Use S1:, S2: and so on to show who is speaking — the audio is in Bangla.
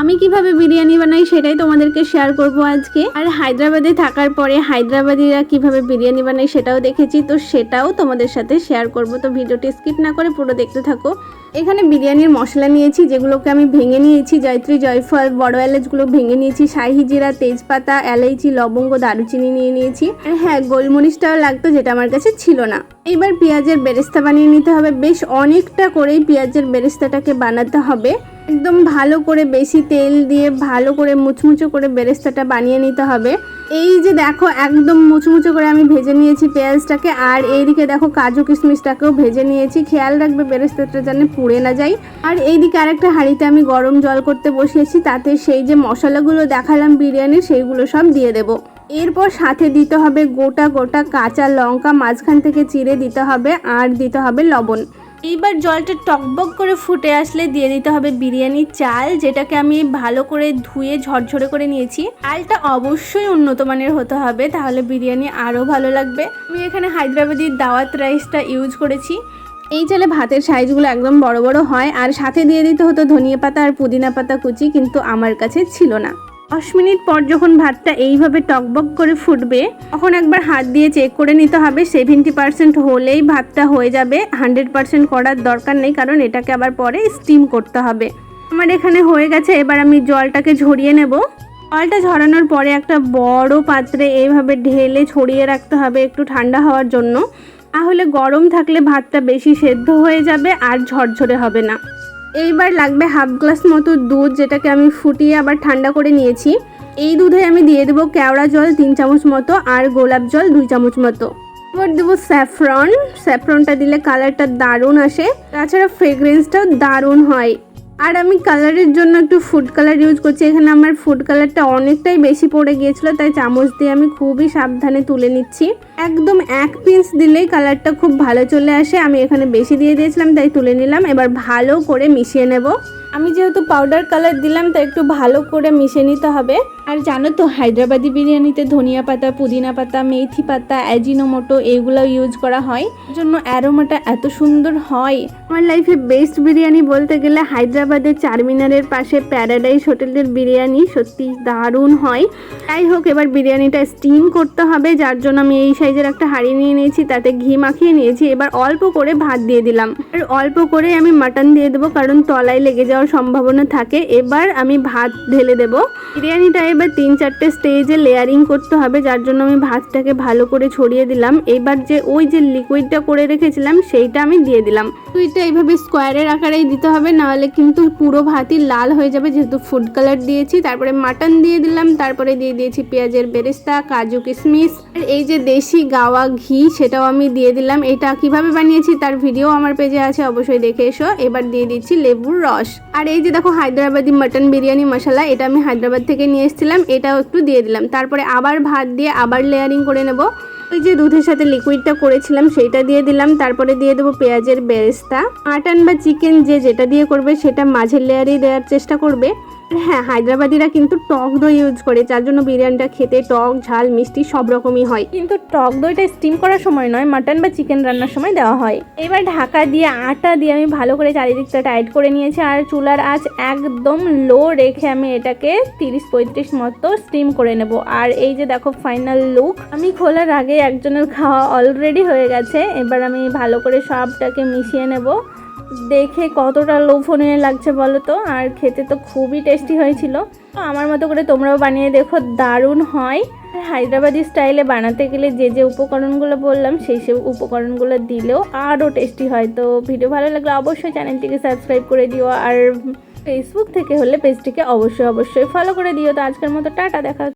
S1: আমি কীভাবে বিরিয়ানি বানাই সেটাই তোমাদেরকে শেয়ার করব আজকে। আর হায়দ্রাবাদে থাকার পরে হায়দ্রাবাদিরা কীভাবে বিরিয়ানি বানায় সেটাও দেখেছি, তো সেটাও তোমাদের সাথে শেয়ার করব। তো ভিডিওটি স্কিপ না করে পুরো দেখতে থাকো। এখানে বিরিয়ানির মশলা নিয়েছি, যেগুলোকে আমি ভেঙে নিয়েছি, জয়ত্রী, জয়ফল, বড় এলাচগুলো ভেঙে নিয়েছি, শাহি জিরা, তেজপাতা, এলাইচি, লবঙ্গ, দারুচিনি নিয়ে নিয়েছি। আর হ্যাঁ গোলমরিচটাও লাগতো, যেটা আমার কাছে ছিল না। এবার পেঁয়াজের বেরেস্তা বানিয়ে নিতে হবে। বেশ অনেকটা করেই পেঁয়াজের বেরেস্তাটাকে বানাতে হবে। একদম ভালো করে বেশি তেল দিয়ে ভালো করে মুচমুচো করে বেরেস্তাটা বানিয়ে নিতে হবে। এই যে দেখো, একদম মুচমুচো করে আমি ভেজে নিয়েছি পেঁয়াজটাকে, আর এইদিকে দেখো কাজু কিশমিশটাকেও ভেজে নিয়েছি। খেয়াল রাখবে বেরেস্তাটা যেন পুড়ে না যায়। আর এইদিকে আরেকটা হাঁড়িতে আমি গরম জল করতে বসিয়েছি, তাতে সেই যে মশলাগুলো দেখালাম বিরিয়ানির, সেইগুলো সব দিয়ে দেবো। এরপর সাথে দিতে হবে গোটা গোটা কাঁচা লঙ্কা, মাঝখান থেকে চিড়ে দিতে হবে, আর দিতে হবে লবণ। এইবার জলটা টকবক করে ফুটে আসলে দিয়ে দিতে হবে বিরিয়ানির চাল, যেটাকে আমি ভালো করে ধুয়ে ঝরঝরে করে নিয়েছি। চালটা অবশ্যই উন্নত মানের হতে হবে, তাহলে বিরিয়ানি আরও ভালো লাগবে। আমি এখানে হায়দ্রাবাদি দাওয়াত রাইসটা ইউজ করেছি। এই চালে ভাতের সাইজগুলো একদম বড় বড় হয়, আর সাথে দিয়ে দিতে হতো ধনিয়া পাতা আর পুদিনা পাতা কুচি, কিন্তু আমার কাছে ছিল না। দশ মিনিট পর যখন ভাতটা এইভাবে টকবক করে ফুটবে, তখন একবার হাত দিয়ে চেক করে নিতে হবে সেভেন্টি পার্সেন্ট হলেই ভাতটা হয়ে যাবে। হান্ড্রেড পার্সেন্ট করার দরকার নেই, কারণ এটাকে আবার পরে স্টিম করতে হবে। আমার এখানে হয়ে গেছে, এবার আমি জলটাকে ঝরিয়ে নেব। জলটা ঝরানোর পরে একটা বড় পাত্রে এইভাবে ঢেলে ছড়িয়ে রাখতে হবে একটু ঠান্ডা হওয়ার জন্য। তাহলে গরম থাকলে ভাতটা বেশি সেদ্ধ হয়ে যাবে আর ঝরঝরে হবে না। এইবার লাগবে হাফ গ্লাস মতো দুধ যেটাকে আমি ফুটিয়ে আবার ঠান্ডা করে নিয়েছি। এই দুধে আমি দিয়ে দেবো কেওড়া জল তিন চামচ মতো আর গোলাপ জল দুই চামচ মতো। এবার দেবো স্যাফরন। স্যাফরনটা দিলে কালারটা দারুণ আসে। তাছাড়া ফ্রেগ্রেন্সটাও দারুণ হয়। আর আমি কালারের জন্য একটু ফুড কালার ইউজ করছি। এখানে আমার ফুড কালারটা অনেকটাই বেশি পড়ে গিয়েছিল, তাই চামচ দিয়ে আমি খুবই সাবধানে তুলে নিচ্ছি। একদম এক পিঞ্চ দিলেই কালারটা খুব ভালো চলে আসে। আমি এখানে বেশি দিয়ে দিয়েছিলাম, তাই তুলে নিলাম। এবার ভালো করে মিশিয়ে নেব। আমি যেহেতু পাউডার কালার দিলাম, তাই একটু ভালো করে মিশিয়ে নিতে হবে। আর জানো তো, হায়দ্রাবাদি বিরিয়ানিতে ধনিয়া পাতা, পুদিনা পাতা, মেথি পাতা অ্যাজিনোমোটো এগুলো ইউজ করা হয়। জন্য অ্যারোমাটা এত সুন্দর হয়। আমার লাইফে বেস্ট বিরিয়ানি বলতে গেলে হায়দ্রাবাদের চারমিনারের পাশে প্যারাডাইস হোটেলের বিরিয়ানি সত্যি দারুণ হয়। যাই হোক, এবার বিরিয়ানিটা স্টিম করতে হবে, যার জন্য আমি এই সাইজের একটা হাঁড়ি নিয়ে নিয়েছি, তাতে ঘি মাখিয়ে নিয়েছি, এবার অল্প করে ভাত দিয়ে দিলাম। আর অল্প করে আমি মাটন দিয়ে দেবো, কারণ তলায় লেগে যাওয়ার সম্ভাবনা থাকে। এবার আমি ভাত ঢেলে দেবো। বিরিয়ানিটা এবার তিন চারটে স্টেজে লেয়ারিং করতে হবে, যার জন্য আমি ভাতটাকে ভালো করে ছড়িয়ে দিলাম। এবার যে ওই যে লিকুইডটা করে রেখেছিলাম, সেইটা আমি দিয়ে দিলাম। লিকুইডটা এইভাবে স্কোয়ারের আকারেই দিতে হবে, নাহলে কিন্তু পুরো ভাতই লাল হয়ে যাবে, যেহেতু ফুড কালার দিয়েছি। তারপরে মাটন দিয়ে দিলাম, তারপরে দিয়ে দিয়েছি পেঁয়াজের বেরেস্তা, কাজু কিশমিশ। আর এই যে দেশি গাওয়া ঘি, সেটাও আমি দিয়ে দিলাম। এটা কীভাবে বানিয়েছি তার ভিডিও আমার পেজে আছে, অবশ্যই দেখে এসো। এবার দিয়ে দিচ্ছি লেবুর রস। আর এই যে দেখো, হায়দ্রাবাদি মাটন বিরিয়ানি মশলা, এটা আমি হায়দ্রাবাদ থেকে নিয়ে এসেছিলাম এটাও একটু দিয়ে দিলাম। তারপরে আবার ভাত দিয়ে আবার লেয়ারিং করে নেব। ওই যে দুধের সাথে লিকুইডটা করেছিলাম, সেইটা দিয়ে দিলাম। তারপরে দিয়ে দেবো পেঁয়াজের বেরেস্তা। মাটন বা চিকেন যে যেটা দিয়ে করবে, সেটা মাঝের লেয়ারেই দেওয়ার চেষ্টা করবে। হ্যাঁ হায়দ্রাবাদিরা কিন্তু টক দই ইউজ করে, যার জন্য বিরিয়ানিটা খেতে টক, ঝাল, মিষ্টি সব রকমই হয়। কিন্তু টক দইটা স্টিম করার সময় নয় মাটন বা চিকেন রান্নার সময় দেওয়া হয়। এবার ঢাকা দিয়ে আটা দিয়ে আমি ভালো করে চারিদিকটা টাইট করে নিয়েছি, আর চুলার আঁচ একদম লো রেখে আমি এটাকে তিরিশ পঁয়ত্রিশ মতো স্টিম করে নেব। আর এই যে দেখো ফাইনাল লুক আমি খোলার আগে একজনের খাওয়া অলরেডি হয়ে গেছে, এবার আমি ভালো করে সবটাকে মিশিয়ে নেব। দেখে কতটা লোভনীয় লাগছে বলো তো? আর খেতে তো খুবই টেস্টি হয়েছিল। আমার মতো করে তোমরাও বানিয়ে দেখো, দারুণ হয়। হায়দ্রাবাদি স্টাইলে বানাতে গেলে যে যে উপকরণগুলো বললাম, সেই সব উপকরণগুলো দিলেও আরও টেস্টি হয়। তো ভিডিও ভালো লাগলে অবশ্যই চ্যানেলটিকে সাবস্ক্রাইব করে দিও। আর ফেসবুক থেকে হলে পেজটিকে অবশ্যই অবশ্যই ফলো করে দিও। তো আজকের মতো টাটা, দেখা।